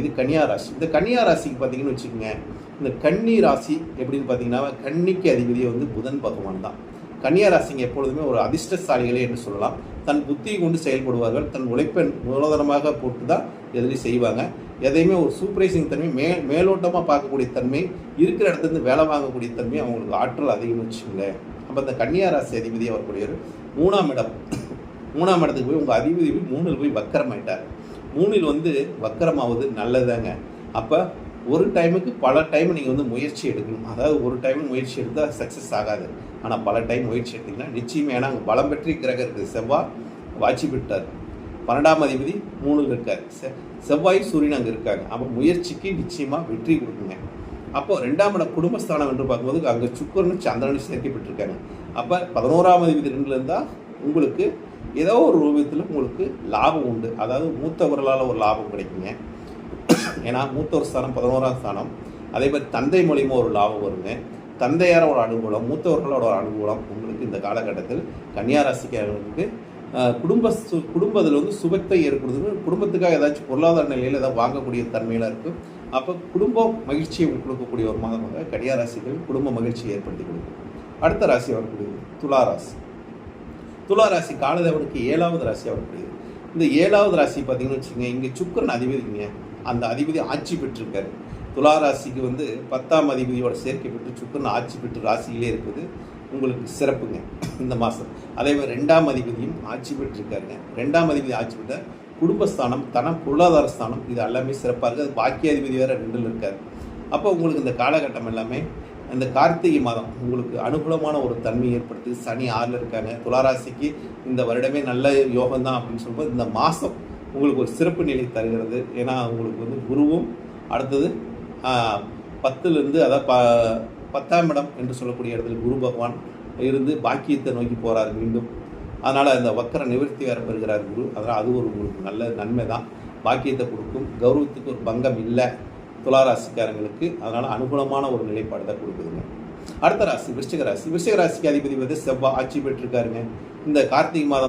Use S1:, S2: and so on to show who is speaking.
S1: இது கன்னியா ராசி. இந்த கன்னியா ராசிக்கு பார்த்தீங்கன்னு வச்சுக்கோங்க இந்த கன்னி ராசி எப்படின்னு பார்த்தீங்கன்னா கன்னிக்கு அதிபதியை வந்து புதன் பகவான் தான். கன்னியா ராசிங்க எப்பொழுதுமே ஒரு அதிர்ஷ்டசாலிகளே என்று சொல்லலாம். தன் புத்தியை கொண்டு செயல்படுவார்கள். தன் உழைப்பை மூலதனமாக போட்டு தான் எதுலையும் செய்வாங்க. எதையுமே ஒரு சூப்பரைசிங் தன்மை மே மேலோட்டமாக பார்க்கக்கூடிய தன்மை இருக்கிற இடத்துலருந்து வேலை வாங்கக்கூடிய தன்மை அவங்களுக்கு ஆற்றல் அதிகம்னு வச்சுக்கோங்களேன். அப்போ இந்த கன்னியா ராசி அதிபதி வரக்கூடியவர் மூணாம் இடம். மூணாம் இடத்துக்கு போய் உங்கள் அதிபதி போய் மூணில் போய் வக்கரமாயிட்டார். மூணில் வந்து வக்கரமாவது நல்லதாங்க அப்போ ஒரு டைமுக்கு பல டைம் நீங்கள் வந்து முயற்சி எடுக்கணும். அதாவது ஒரு டைம் முயற்சி எடுத்தால் சக்ஸஸ் ஆகாது. ஆனால் பல டைம் முயற்சி எடுத்திங்கன்னா நிச்சயமே ஏன்னா அங்கே பலம் பெற்றி கிரகம் இருக்குது. செவ்வாய் வாட்சி விட்டார் பன்னெண்டாம் அதிபதி மூணில் இருக்கார். செ செவ்வாய் சூரியன் அங்கே இருக்காங்க. அப்போ முயற்சிக்கு நிச்சயமாக வெற்றி கொடுக்குங்க. அப்போ ரெண்டாம் இடம் குடும்பஸ்தானம் என்று பார்க்கும்போது அங்கே சுக்கரனும் சந்திரனும் சேர்க்கப்பட்டிருக்காங்க. அப்போ பதினோராம் அதிபதி ரெண்டுல இருந்தால் உங்களுக்கு ஏதோ ஒரு ரூபத்தில் உங்களுக்கு லாபம் உண்டு. அதாவது மூத்தவர்களால் ஒரு லாபம் கிடைக்குங்க. ஏன்னா மூத்தவர் ஸ்தானம் பதினோராம் ஸ்தானம். அதே மாதிரி தந்தை மூலியமாக ஒரு லாபம் வருங்க. தந்தையாரோட அனுகூலம் மூத்தவர்களோட அனுகூலம் உங்களுக்கு இந்த காலகட்டத்தில் கன்னியாராசிக்காரர்களுக்கு குடும்ப சு குடும்பத்தில் வந்து சுபத்தை ஏற்படுது குடும்பத்துக்காக ஏதாச்சும் பொருளாதார நிலையில் ஏதாவது வாங்கக்கூடிய தன்மையில் இருக்கும் அப்போ குடும்பம் மகிழ்ச்சியை கொடுக்கக்கூடிய ஒரு மாதமாக கன்னியாராசிகள் குடும்ப மகிழ்ச்சியை ஏற்படுத்தி கொடுக்கும். அடுத்த ராசி வரக்கூடியது துலா ராசி. துலா ராசி காலதேவனுக்கு ஏழாவது ராசி வரக்கூடியது இந்த ஏழாவது ராசி பார்த்தீங்கன்னு வச்சுக்கோங்க இங்கே சுக்கரன் அதிபதிங்க. அந்த அதிபதி ஆட்சி பெற்றிருக்காரு. துலா ராசிக்கு வந்து பத்தாம் அதிபதியோட சேர்க்கை பெற்று சுக்கரன் ஆட்சி பெற்று ராசியிலே இருக்குது. உங்களுக்கு சிறப்புங்க இந்த மாதம் அதே மாதிரி ரெண்டாம் அதிபதியும் ஆட்சி பெற்றிருக்காருங்க. ரெண்டாம் அதிபதி ஆட்சி பெற்ற குடும்பஸ்தானம் தன பொருளாதார ஸ்தானம் இது எல்லாமே சிறப்பாக இருக்குது அது பாக்கிய அதிபதி வேறு ரெண்டில் இருக்கார். அப்போ உங்களுக்கு இந்த காலகட்டம் எல்லாமே இந்த கார்த்திகை மாதம் உங்களுக்கு அனுகூலமான ஒரு தன்மை ஏற்படுத்தி சனி ஆறில் இருக்காங்க துளாராசிக்கு இந்த வருடமே நல்ல யோகம் தான் அப்படின்னு சொல்லும்போது இந்த மாதம் உங்களுக்கு ஒரு சிறப்பு நிலை தருகிறது. ஏன்னா உங்களுக்கு வந்து குருவும் அடுத்தது பத்துலேருந்து அதாவது ப பத்தாம் இடம் என்று சொல்லக்கூடிய இடத்துல குரு பகவான் இருந்து பாக்கியத்தை நோக்கி போகிறார் மீண்டும். அதனால் அந்த வக்கர நிவர்த்தி வேறு பெறுகிறார் குரு. அதனால் அது ஒரு உங்களுக்கு நல்ல நன்மை தான் பாக்கியத்தை கொடுக்கும். கௌரவத்துக்கு ஒரு பங்கம் இல்லை. துளாராசிக்காரங்களுக்கு அதனால் அனுகூலமான ஒரு நிலைப்பாடு தான் கொடுக்குதுங்க. அடுத்த ராசி விருச்சிக ராசி. விருச்சிக ராசிக்கு அதிபதி வந்து செவ்வாய் ஆட்சி பெற்றிருக்காருங்க. இந்த கார்த்திகை மாதம்